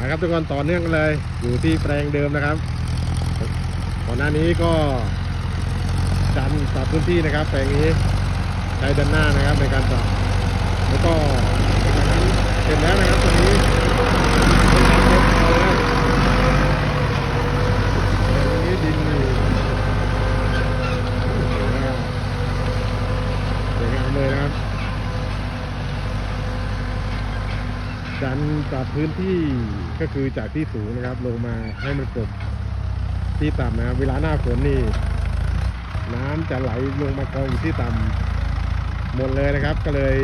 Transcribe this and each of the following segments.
นะครับทุกคนต่อเนื่องกันเลย อยู่ที่แปลงเดิมนะครับก่อนหน้านี้ก็ดันปรับพื้นที่นะครับ แปลงนี้ใช้ด้านหน้านะครับในการปรับแล้วก็เสร็จแล้วนะครับตรงนี้ตรงนี้ดินนี่สวเลยนะครับ ดันปรับพื้นที่ก็คือจากที่สูงนะครับ ลงมาให้มันกบที่ต่ำนะเวลาหน้าฝนนี่น้ำจะไหลลงมากองอยู่ที่ต่ำหมดเลยนะครับ ก็เลย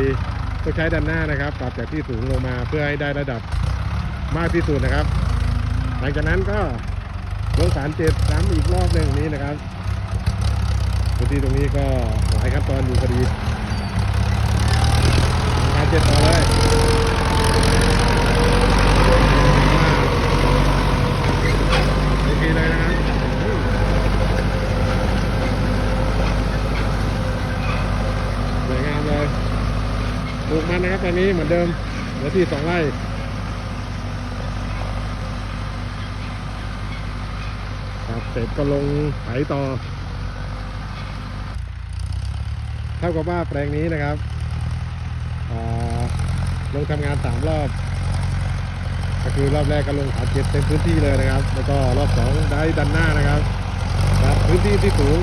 ต้องใช้ดันหน้านะครับ ปรับจากที่สูงลงมาเพื่อให้ได้ระดับมากที่สุดนะครับ หลังจากนั้นก็ลงสารเจ็ดซ้ำอีกรอบหนึ่งนี้นะครับพื้นที่ตรงนี้ก็หลายขั้นตอนอยู่พอดีสารเจ็ดตอเลย โอ เลยนะสวยงามเลยปลูกมันนะครับตอนนี้เหมือนเดิมเหลือที่สองไร่ครับเสร็จก็ลงไถต่อ เท่ากับว่าแปลงนี้นะครับอ่าลงทำงานสามรอบ ก็คือรอบแรกก็ลงขาเจ็ดเต็มพื้นที่เลยนะครับ แล้วก็รอบสองได้ดันหน้านะครับครับพื้นที่ที่สูง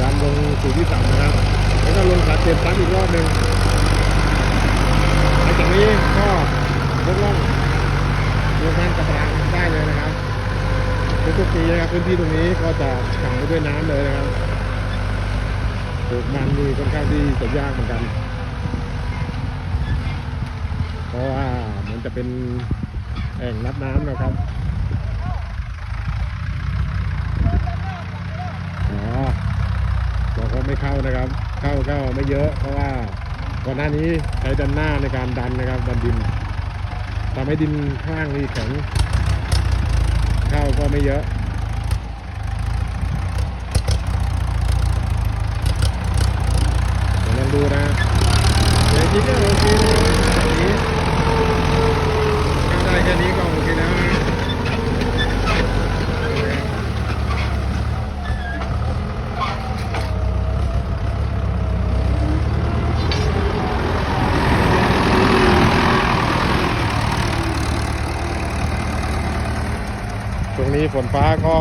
ดันลงสู่ที่ต่ำนะครับ แล้วก็ลงขาเจ็ดซ้ำอีกรอบหนึ่งหลังจากนี้ก็ยกล่องลงมันกระปางได้เลยนะครับทุกๆปีนะครับพื้นที่ตรงนี้ก็จะขังไปด้วยน้ำเลยนะครับปลูกมันนี่ค่อนข้างที่จะยากเหมือนกัน เพราะว่ามันจะเป็น แอ่งรับน้ำนะครับอ๋อเราไม่เข้านะครับ เข้าก็ไม่เยอะเพราะว่าก่อนหน้านี้ใช้ดันหน้าในการดันนะครับ ดันดินทำให้ดินข้างนี่แข็งเข้าก็ไม่เยอะเดี๋ยวลองดูนะเดี๋ยวคิดว่าโอเคเลยแบบนี้ ถ้าได้แค่นี้ก็โอเคแล้วนะ ตรงนี้ฝนฟ้าก็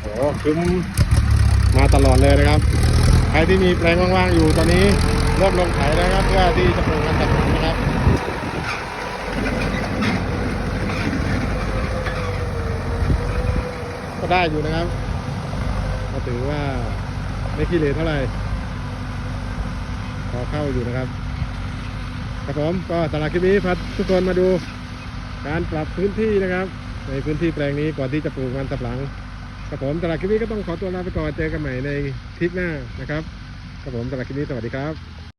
โหคึ้มมาตลอดเลยนะครับ ใครที่มีแปลงว่างๆอยู่ตอนนี้เริ่มลงไถแล้วครับ เพื่อที่จะปลูกมันตัดผลนะครับก็ได้อยู่นะครับก็ถือว่าไม่ขี้เหร่เท่าไหร่พอเข้าอยู่นะครับครับผมก็สำหรับคลิปนี้พาทุกคนมาดูการปรับพื้นที่นะครับ ในพื้นที่แปลงนี้ก่อนที่จะปลูกมันสับหลังครับผมตลาดคลิปนี้ก็ต้องขอตัวลาไปก่อนเจอกันใหม่ในคลิปหน้านะครับครับผมตลาดคลิปนี้สวัสดีครับ